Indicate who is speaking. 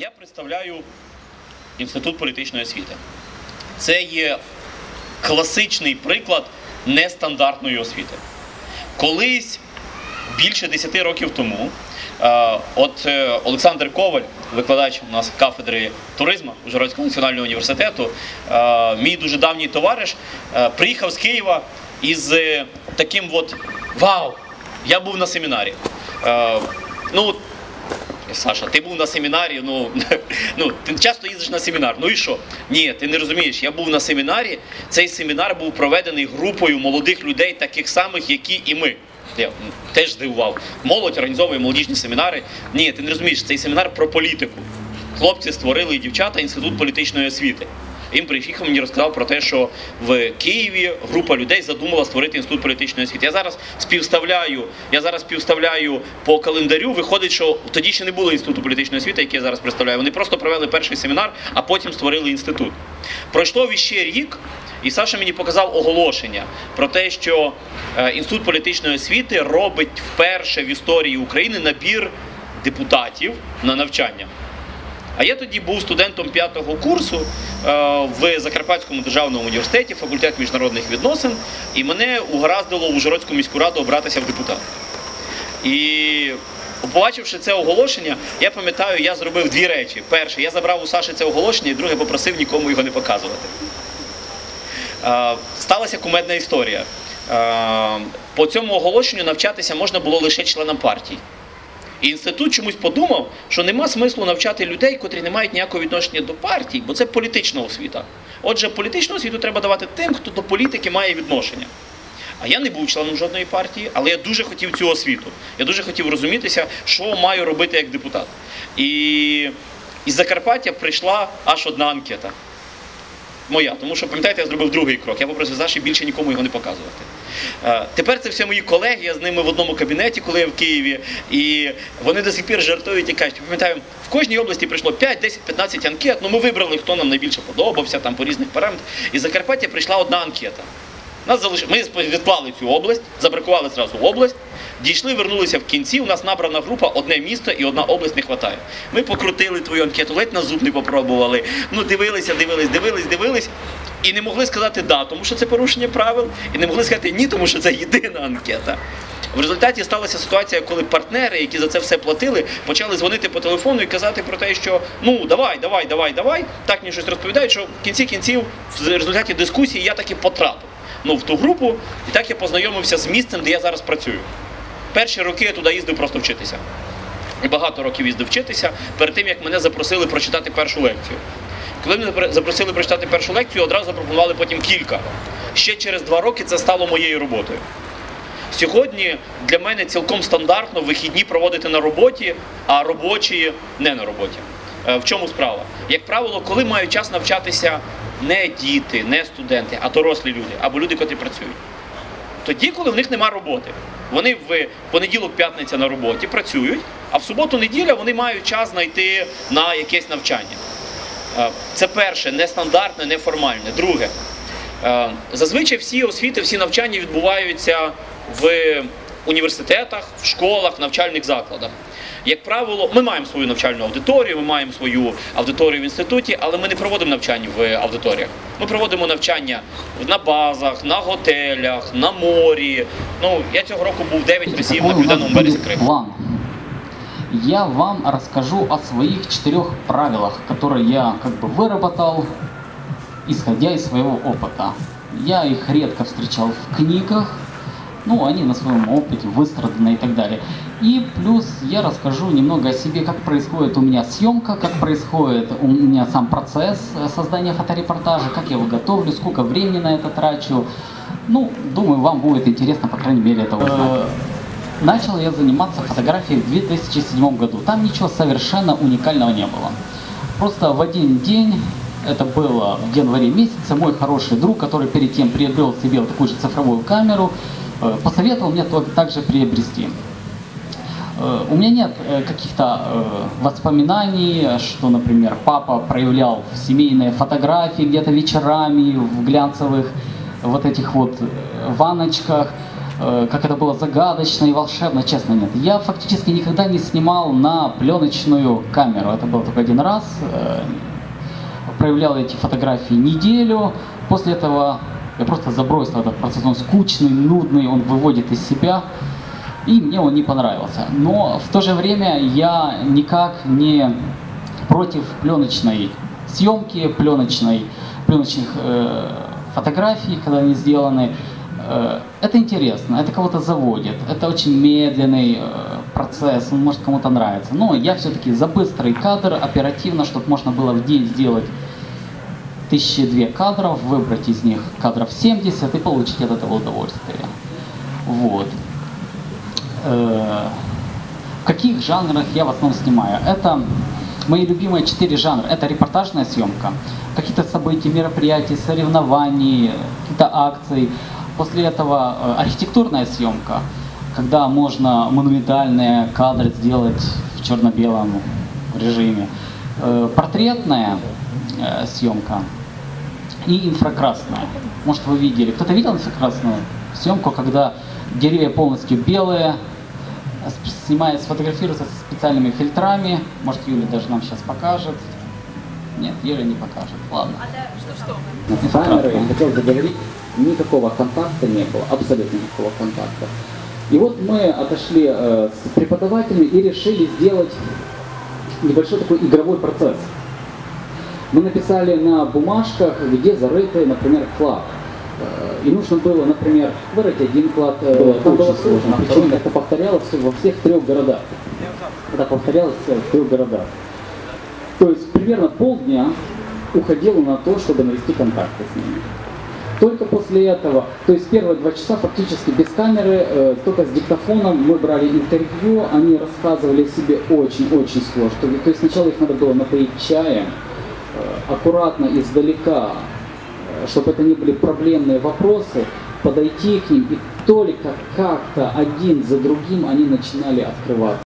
Speaker 1: Я представляю Інститут політичної освіти. Це є класичний приклад нестандартної освіти. Колись більше 10 років тому, е, от е, Олександр Коваль, викладач у нас кафедри туризму Ужгородського національного університету, е, мій дуже давній товариш, приїхав з Києва із таким от Вау! Я був на семінарі. Ну, Саша, ти був на семінарі, ну, ну ти часто їздиш на семінар. Ну і що? Ні, ти не розумієш. Я був на семінарі. Цей семінар був проведений групою молодих людей, таких самих, які і ми. Я теж здивував. Молодь організовує молодіжні семінари. Ні, ти не розумієш, цей семінар про політику. Хлопці створили дівчата інститут політичної освіти. Він приїхав мені розказав про те, що в Києві група людей задумала створити інститут політичної освіти. Я зараз співставляю, я зараз співставляю по календарю. Виходить, що тоді ще не було інституту політичної освіти, який я зараз представляю. Вони просто провели перший семінар, а потім створили інститут. Пройшло іще рік, і Саша мені показав оголошення про те, що е, інститут політичної освіти робить вперше в історії України набір депутатів на навчання. А я тоді був студентом п'ятого курсу е, в Закарпатському державному університеті, факультет міжнародних відносин, і мене угораздило в Ужгородську міську раду обратися в депутат. І побачивши це оголошення, я пам'ятаю, я зробив дві речі. Перше, я забрав у Саші це оголошення, і друге, попросив нікому його не показувати. Е, Сталася кумедна історія. Е, По цьому оголошенню навчатися можна було лише членам партії. І інститут чомусь подумав, що нема смислу навчати людей, котрі не мають ніякого відношення до партій, бо це політична освіта. Отже, політичну освіту треба давати тим, хто до політики має відношення. А я не був членом жодної партії, але я дуже хотів цю освіту. Я дуже хотів розумітися, що маю робити як депутат. І із Закарпаття прийшла аж одна анкета. Моя, тому що пам'ятаєте, я зробив другий крок. Я попросив Саші більше нікому його не показувати. Е, Тепер це все мої колеги, я з ними в одному кабінеті, коли я в Києві, і вони до сих пір жартують і кажуть, пам'ятаю, в кожній області прийшло 5, 10, 15 анкет. Ну ми вибрали, хто нам найбільше подобався, там по різних параметрах. І Закарпаття прийшла одна анкета. Нас залиш... Ми відклали цю область, забракували зразу область, дійшли, вернулися в кінці. У нас набрана група, одне місто і одна область не вистачає. Ми покрутили твою анкету, ледь на зуб не попробували. Ну, дивилися, дивились, дивились, дивились. І не могли сказати да, тому що це порушення правил, і не могли сказати ні, тому що це єдина анкета. В результаті сталася ситуація, коли партнери, які за це все платили, почали дзвонити по телефону і казати про те, що ну давай, давай, давай, давай. Так мені щось розповідають, що в кінці кінців, в результаті дискусії, я таки потрапив ну, в ту групу, і так я познайомився з місцем, де я зараз працюю. Перші роки я туди їздив просто вчитися. І багато років їздив вчитися перед тим, як мене запросили прочитати першу лекцію. Коли мене запросили прочитати першу лекцію, одразу запропонували потім кілька. Ще через два роки це стало моєю роботою. Сьогодні для мене цілком стандартно вихідні проводити на роботі, а робочі не на роботі. Е, В чому справа? Як правило, коли мають час навчатися не діти, не студенти, а дорослі люди або люди, котрі працюють. Тоді, коли в них нема роботи. Вони в понеділок, п'ятниця на роботі працюють, а в суботу-неділя вони мають час знайти на якесь навчання. Е, Це перше, нестандартне, неформальне. Друге, е, зазвичай всі освіти, всі навчання відбуваються в університетах, в школах, навчальних закладах. Як правило, ми маємо свою навчальну аудиторію, ми маємо свою аудиторію в інституті, але ми не проводимо навчання в аудиторіях. Ми проводимо навчання на базах, на готелях, на морі. Ну, я цього року був 9 разів на
Speaker 2: Какой у нас
Speaker 1: південному березі
Speaker 2: будет
Speaker 1: Криму.
Speaker 2: план? Я вам расскажу о своих четырех правилах, которые я как бы выработал, исходя из своего опыта. Я их редко встречал в книгах, ну, они на своем опыте выстраданы и так далее. И плюс я расскажу немного о себе, как происходит у меня съемка, как происходит у меня сам процесс э, создания фоторепортажа, как я его готовлю, сколько времени на это трачу. Ну, думаю, вам будет интересно, по крайней мере, это узнать. Начал я заниматься фотографией в 2007 году. Там ничего совершенно уникального не было. Просто в один день, это было в январе месяце, мой хороший друг, который перед тем приобрел себе вот такую же цифровую камеру, э, посоветовал мне также приобрести. Э, У меня нет э, каких-то э, воспоминаний, что, например, папа проявлял семейные фотографии где-то вечерами в глянцевых вот этих вот э, ванночках. э, как это было загадочно и волшебно, честно, нет. Я фактически никогда не снимал на пленочную камеру. Это было только один раз. Э, проявлял эти фотографии неделю. После этого я просто забросил этот процесс. Он скучный, нудный, он выводит из себя. И мне он не понравился. Но в то же время я никак не против пленочной съемки, пленочной, пленочных э, фотографий, когда они сделаны. Э, это интересно, это кого-то заводит, это очень медленный э, процесс, он может кому-то нравиться. Но я все-таки за быстрый кадр, оперативно, чтобы можно было в день сделать тысячи две кадров, выбрать из них кадров 70 и получить от этого удовольствие. Вот. Э, В каких жанрах я в основном снимаю? Это мои любимые четыре жанра. Это репортажная съемка, какие-то события, мероприятия, соревнований, какие-то акции. После этого э, архитектурная съемка, когда можно монументальные кадры сделать в черно-белом режиме. Э, Портретная э, съемка и инфракрасная. Может вы видели. Кто-то видел инфракрасную съемку, когда деревья полностью белые, снимает, сфотографируется со специальными фильтрами. Может Юля даже нам сейчас покажет. Нет, Юля не покажет. Ладно.
Speaker 3: с камерой, хотел заговорить, никакого контакта не было, абсолютно никакого контакта. И вот мы отошли э, с преподавателями и решили сделать небольшой такой игровой процесс. Мы написали на бумажках, где зарыты, например, клад. Э, И нужно было, например, вырыть один клад. э, Там было сложно, причем это повторялось во всех трех городах. Это повторялось в трех городах. То есть примерно полдня уходило на то, чтобы навести контакты с ними. Только после этого, то есть первые два часа фактически без камеры, э, только с диктофоном мы брали интервью, они рассказывали себе очень-очень сложно. То есть сначала их надо было напоить чаем, э, аккуратно издалека, э, чтобы это не были проблемные вопросы, подойти к ним, и только как-то один за другим они начинали открываться.